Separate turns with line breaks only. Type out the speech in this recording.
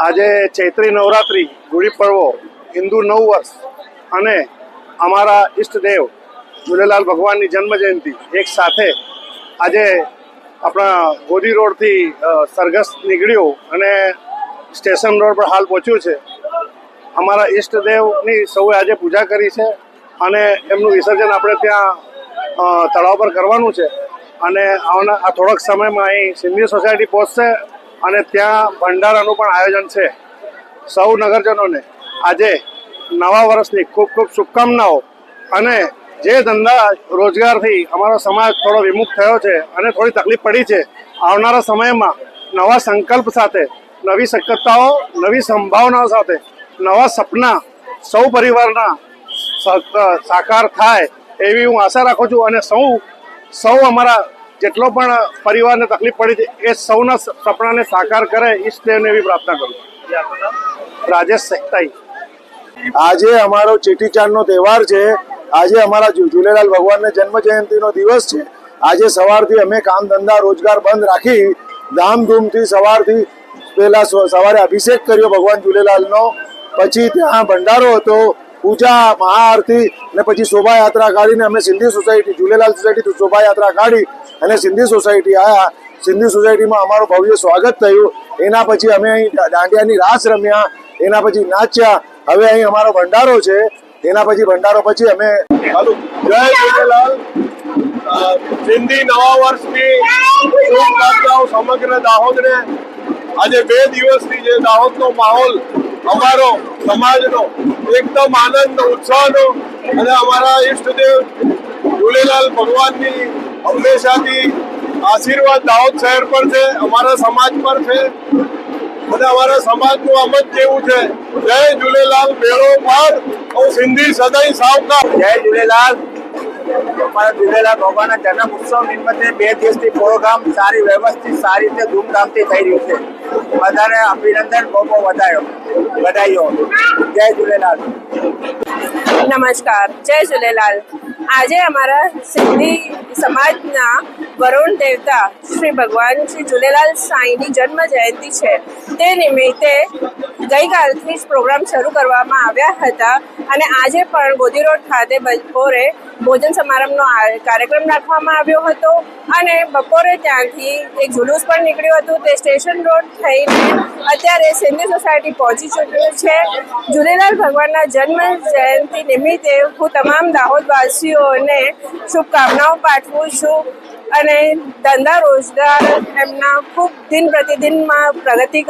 આજે ચૈત્રી નવરાત્રિ, ગુડી પડવો હિન્દુ નવ વર્ષ અને અમારા ઈષ્ટદેવ ઝૂલેલાલ ભગવાનની જન્મ જયંતિ એક સાથે આજે આપણા ગોદી રોડથી સરઘસ નીકળ્યું અને સ્ટેશન રોડ પર હાલ પહોંચ્યું છે. અમારા ઈષ્ટદેવની સૌએ આજે પૂજા કરી છે અને એમનું વિસર્જન આપણે ત્યાં તળાવ પર કરવાનું છે. અને આવના આ થોડાક સમયમાં અહીં સિંધી સોસાયટી પહોંચશે અને ત્યાં ભંડારાનું પણ આયોજન છે. સૌ નગરજનોને આજે નવા વર્ષની ખૂબ ખૂબ શુભકામનાઓ અને જે ધંધા રોજગારથી અમારો સમાજ થોડો વિમુખ થયો છે અને થોડી તકલીફ પડી છે, આવનારા સમયમાં નવા સંકલ્પ સાથે, નવી શક્યતાઓ, નવી સંભાવનાઓ સાથે, નવા સપના સૌ પરિવારના સાકાર થાય એવી હું આશા રાખું છું અને સૌ સૌ અમારા જેટલો પણ પરિવારને તકલીફ પડી છે, એ સૌના સપનાને સાકાર કરે ઈષ્ટદેવને એવી પ્રાર્થના કરું રાજેશ સહેતાઈ.
આજે અમારો ચેટીચાંદનો તહેવાર છે. આજે અમારા ઝૂલેલાલ ભગવાનને જન્મ જયંતિનો દિવસ છે. આજે સવારથી અમે કામ ધંધા રોજગાર બંધ રાખી ધામધૂમથી સવારથી પહેલાં સવારે અભિષેક કર્યો ભગવાન ઝૂલેલાલનો. પછી ત્યાં ભંડારો હતો. પૂજા, મહાઆરતી અને પછી શોભાયાત્રા કાઢીને અમે સિંધી સોસાયટી ઝૂલેલાલ સોસાયટી શોભાયાત્રા કાઢી અને સિંધી સોસાયટી આવ્યા સિંધી સોસાયટીમાં અમારું ભવ્ય સ્વાગત થયું. એના પછી અમે અહીં દાંડિયાની રાસ રમ્યા. એના પછી નાચ્યા. હવે અહીં અમારો ભંડારો છે. એના પછી ભંડારો પછી અમે
જય ઝૂલેલાલ સિંધી નવા વર્ષની શુભકામનાઓ સમગ્ર દાહોદને. આજે બે દિવસથી જે દાહોદનો માહોલ અમારો સમાજનો એકદમ આનંદ, ઉત્સાહનો અને અમારા ઈષ્ટદેવ ઝૂલેલાલ ભગવાનની હંમેશાથી આશીર્વાદ દાહોદ શહેર પર છે, અમારા સમાજ પર છે અને અમારા સમાજનું આમ જ કેવું છે, જય ઝૂલેલાલ મેળો પર. હું સિંધી સદાય સાવકાર.
જય ઝૂલેલાલ અમારા ઝૂલેલાલ ભગવાનના જન્મ ઉત્સવ નિમિત્તે બે દિવસથી પ્રોગ્રામ સારી વ્યવસ્થિત, સારી રીતે ધૂમધામથી થઈ રહ્યું છે. બધાને અભિનંદન, બહુ બહુ વધાયો. વધાયો જય ઝૂલેલાલ.
નમસ્કાર, જય ઝૂલેલાલ. આજે અમારા સિંધી સમાજના વરુણ દેવતા શ્રી ભગવાન શ્રી ઝૂલેલાલ સાંઈની જન્મ જયંતિ છે. તે નિમિત્તે ગઈકાલથી જ પ્રોગ્રામ શરૂ કરવામાં આવ્યા હતા અને આજે પણ ગોદી રોડ ખાતે બપોરે ભોજન સમારંભનો કાર્યક્રમ રાખવામાં આવ્યો હતો અને બપોરે ત્યાંથી એક જુલુસ પણ નીકળ્યું હતું. તે સ્ટેશન રોડ થઈને અત્યારે સિંધી સોસાયટી પહોંચી ચૂક્યું છે. ઝૂલેલાલ ભગવાનના જન્મ જયંતિ નિમિત્તે હું તમામ દાહોદવાસીઓને શુભકામનાઓ પાઠવું છું અને ધંધા રોજગાર એમના ખૂબ દિન પ્રતિદિનમાં પ્રગતિ કરે